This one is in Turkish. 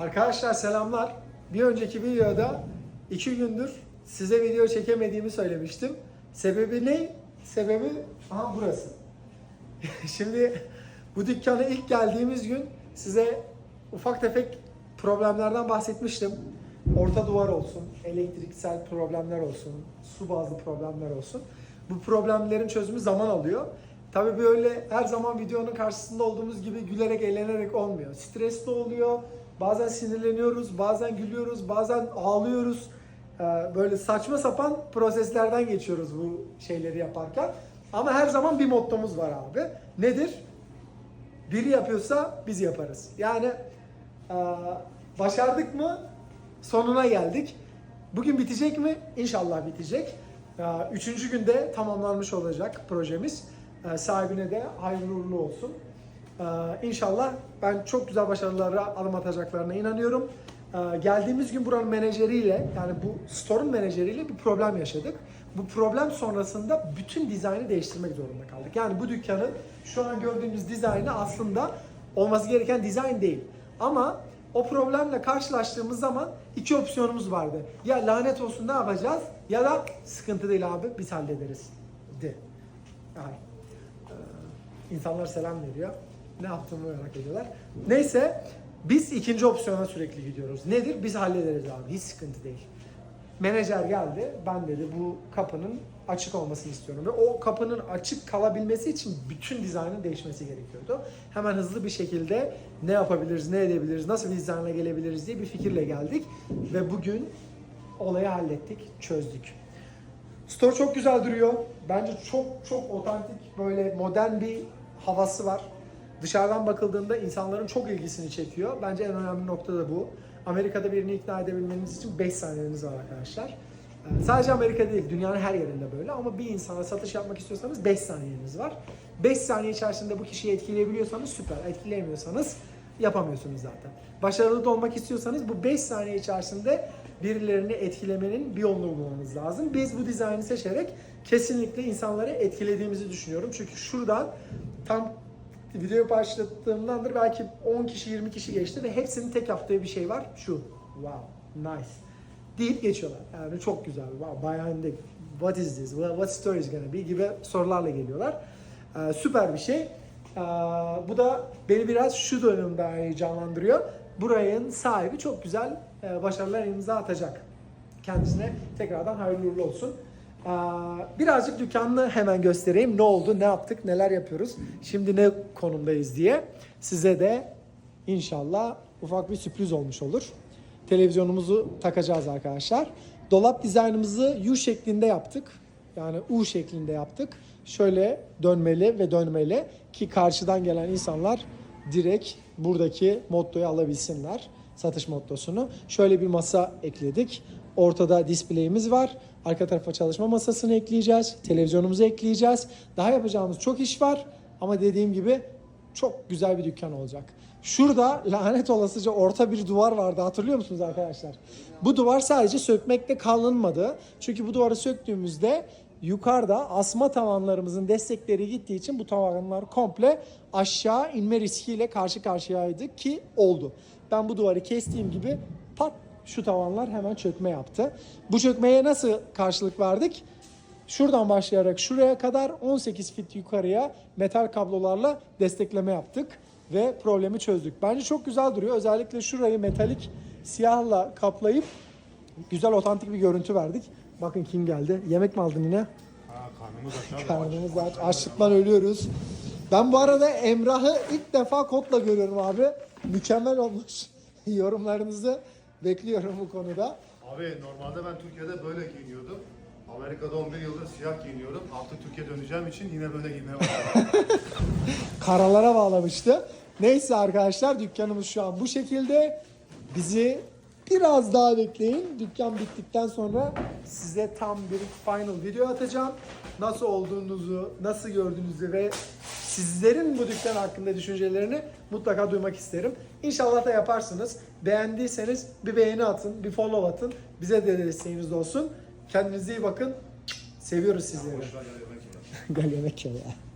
Arkadaşlar selamlar. Bir önceki videoda iki gündür size video çekemediğimi söylemiştim. Sebebi ne? Sebebi aha burası. Şimdi bu dükkana ilk geldiğimiz gün size ufak tefek problemlerden bahsetmiştim. Orta duvar olsun, elektriksel problemler olsun, su bazlı problemler olsun. Bu problemlerin çözümü zaman alıyor. Tabii böyle her zaman videonun karşısında olduğumuz gibi gülerek eğlenerek olmuyor. Stresli oluyor. Bazen sinirleniyoruz, bazen gülüyoruz, bazen ağlıyoruz. Ee, Böyle saçma sapan proseslerden geçiyoruz bu şeyleri yaparken. Ama her zaman bir mottomuz var abi. Nedir? Biri yapıyorsa biz yaparız. Yani e, başardık mı sonuna geldik. Bugün bitecek mi? İnşallah bitecek. E, Üçüncü günde tamamlanmış olacak projemiz. E, Sahibine de hayırlı uğurlu olsun. E, İnşallah ben çok güzel başarılara adım atacaklarına inanıyorum. E, Geldiğimiz gün buranın menajeriyle yani bu store'un menajeriyle bir problem yaşadık. Bu problem sonrasında bütün dizaynı değiştirmek zorunda kaldık. Yani bu dükkanın şu an gördüğünüz dizaynı aslında olması gereken dizayn değil. Ama o problemle karşılaştığımız zaman iki opsiyonumuz vardı. Ya lanet olsun ne yapacağız ya da sıkıntı değil abi biz hallederiz. De. Yani, e, insanlar selam veriyor. Ne yaptığımı merak ediyorlar. Neyse biz ikinci opsiyona sürekli gidiyoruz. Nedir? Biz hallederiz abi. Hiç sıkıntı değil. Menajer geldi. Ben dedi bu kapının açık olmasını istiyorum. Ve o kapının açık kalabilmesi için bütün dizaynın değişmesi gerekiyordu. Hemen hızlı bir şekilde ne yapabiliriz, ne edebiliriz, nasıl bir dizaynla gelebiliriz diye bir fikirle geldik. Ve bugün olayı hallettik, çözdük. Store çok güzel duruyor. Bence çok çok otantik böyle modern bir havası var. Dışarıdan bakıldığında insanların çok ilgisini çekiyor. Bence en önemli nokta da bu. Amerika'da birini ikna edebilmeniz için 5 saniyeniz var arkadaşlar. Ee, Sadece Amerika değil, dünyanın her yerinde böyle ama bir insana satış yapmak istiyorsanız 5 saniyeniz var. 5 saniye içerisinde bu kişiyi etkileyebiliyorsanız süper, etkileyemiyorsanız yapamıyorsunuz zaten. Başarılı da olmak istiyorsanız bu 5 saniye içerisinde birilerini etkilemenin bir yolunu bulmanız lazım. Biz bu dizaynı seçerek kesinlikle insanları etkilediğimizi düşünüyorum. Çünkü şuradan tam videoyu başlattığımdandır belki 10 kişi 20 kişi geçti ve hepsinin tek yaptığı bir şey var. Şu. Wow. Nice. Deyip geçiyorlar. Yani çok güzel. Wow. Behind the, what is this? What story is gonna be? gibi sorularla geliyorlar. Ee, süper bir şey. Ee, bu da beni biraz şu dönemde heyecanlandırıyor. Burayın sahibi çok güzel e, başarılar imza atacak. Kendisine tekrardan hayırlı uğurlu olsun. Birazcık dükkanını hemen göstereyim. Ne oldu, ne yaptık, neler yapıyoruz, şimdi ne konumdayız diye. Size de inşallah ufak bir sürpriz olmuş olur. Televizyonumuzu takacağız arkadaşlar. Dolap dizaynımızı U şeklinde yaptık. Yani U şeklinde yaptık. Şöyle dönmeli ve dönmeli ki karşıdan gelen insanlar direkt buradaki mottoyu alabilsinler. Satış mottosunu. Şöyle bir masa ekledik. Ortada display'imiz var. Arka tarafa çalışma masasını ekleyeceğiz. Televizyonumuzu ekleyeceğiz. Daha yapacağımız çok iş var. Ama dediğim gibi çok güzel bir dükkan olacak. Şurada lanet olasıca orta bir duvar vardı hatırlıyor musunuz arkadaşlar? Bu duvar sadece sökmekle kalınmadı. Çünkü bu duvarı söktüğümüzde yukarıda asma tavanlarımızın destekleri gittiği için bu tavanlar komple aşağı inme riskiyle karşı karşıyaydı ki oldu. Ben bu duvarı kestiğim gibi pat şu tavanlar hemen çökme yaptı. Bu çökmeye nasıl karşılık verdik? Şuradan başlayarak şuraya kadar 18 fit yukarıya metal kablolarla destekleme yaptık ve problemi çözdük. Bence çok güzel duruyor. Özellikle şurayı metalik siyahla kaplayıp güzel otantik bir görüntü verdik. Bakın kim geldi. Yemek mi aldın yine? Ha karnımız aşağı. Karnımız aç. Açlıktan ölüyoruz. Ben bu arada Emrah'ı ilk defa kotla görüyorum abi. Mükemmel olmuş. Yorumlarınızı bekliyorum bu konuda. Abi normalde ben Türkiye'de böyle giyiniyordum. Amerika'da 11 yıldır siyah giyiniyorum. Artık Türkiye döneceğim için yine böyle giymeye başladım. karalara bağlamıştı. Neyse arkadaşlar dükkanımız şu an bu şekilde. Bizi biraz daha bekleyin. Dükkan bittikten sonra size tam bir final video atacağım. Nasıl olduğunuzu, nasıl gördüğünüzü ve sizlerin bu dükkan hakkında düşüncelerini mutlaka duymak isterim. İnşallah da yaparsınız. Beğendiyseniz bir beğeni atın, bir follow atın. Bize de desteğiniz olsun. Kendinize iyi bakın. Seviyoruz sizleri. Gel yemek ye ya.